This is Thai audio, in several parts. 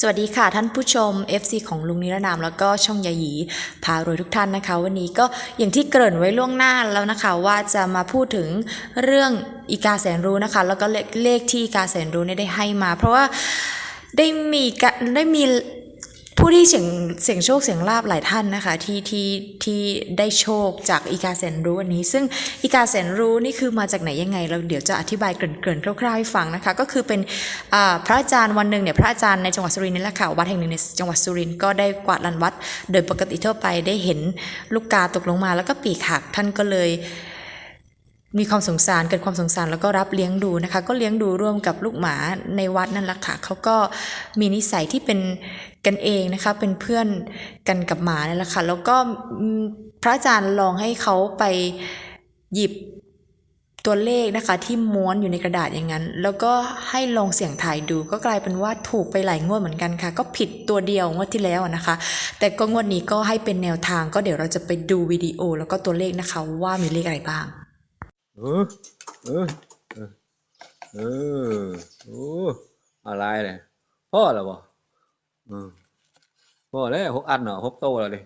สวัสดีค่ะท่านผู้ชม FC ของลุงนิรนามแล้วก็ช่องยายีพารวยทุกท่านนะคะ วันนี้ก็อย่างที่เกริ่นไว้ล่วงหน้าแล้วนะคะ ว่าจะมาพูดถึงเรื่องอีกาแสนรู้นะคะ แล้วก็เลขเลขที่อีกาแสนรู้เนี่ยได้ให้มา เพราะว่าได้มีได้มี ผู้ที่เสียงเสียงโชคเสียงลาบหลายท่านนะคะที่ที่ที่ได้โชคจากอีกาแสนรู้อันนี้ ซึ่งอีกาแสนรู้นี่คือมาจากไหนยังไง เราเดี๋ยวจะอธิบายเกริ่นๆคร่าวๆให้ฟังนะคะ ก็คือเป็นพระอาจารย์วันหนึ่งเนี่ยพระอาจารย์ในจังหวัดสุรินทร์นี่แหละค่ะวัดแห่งหนึ่งในจังหวัดสุรินทร์ก็ได้กวาดลานวัด โดยปกติทั่วไปได้เห็นลูกกาตกลงมาแล้วก็ปีกหักท่านก็เลย มีความสงสารเกิดความสงสารแล้วก็รับเลี้ยงดูนะคะ ก็เลี้ยงดูร่วมกับลูกหมาในวัดนั่นแหละค่ะเขาก็มีนิสัยที่เป็นกันเองนะคะ เป็นเพื่อนกันกับหมานั่นแหละค่ะแล้วก็พระอาจารย์ลองให้เขาไปหยิบตัวเลขนะคะที่ม้วนอยู่ในกระดาษอย่างนั้น แล้วก็ให้ลองเสี่ยงทายดู ก็กลายเป็นว่าถูกไปหลายงวดเหมือนกันค่ะ ก็ผิดตัวเดียวงวดที่แล้วนะคะ แต่ก็งวดนี้ก็ให้เป็นแนวทางก็เดี๋ยวเราจะไปดูวิดีโอ แล้วก็ตัวเลขนะคะว่ามีเลขอะไรบ้าง เออเออเออเออโอ้อะไรเนี่ยพ่อแล้วบ่อืมพ่อแล้วหกอันเนาะหกโตแล้วดิ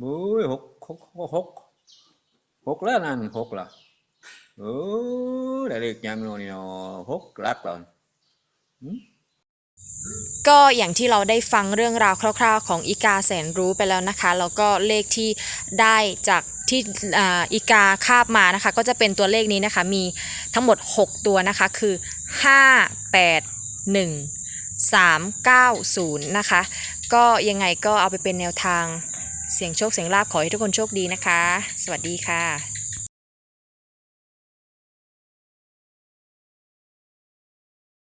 มือหกหกหกหกหกแล้วนั่นหกละเออได้เลขยังโนาะนี่เนาะหกลักแล้วอืม ก็อย่างที่เราได้ฟังเรื่องราวคร่าว ๆ ของอีกาแสนรู้ไปแล้วนะคะ แล้วก็เลขที่ได้จากที่อีกาคาบมานะคะ ก็จะเป็นตัวเลขนี้นะคะ มีทั้งหมด 6 ตัวนะคะ คือ 5 8 1 3 9 0 นะคะ ก็ยังไงก็เอาไปเป็นแนวทางเสียงโชคเสียงลาบขอให้ทุกคนโชคดีนะคะ สวัสดีค่ะ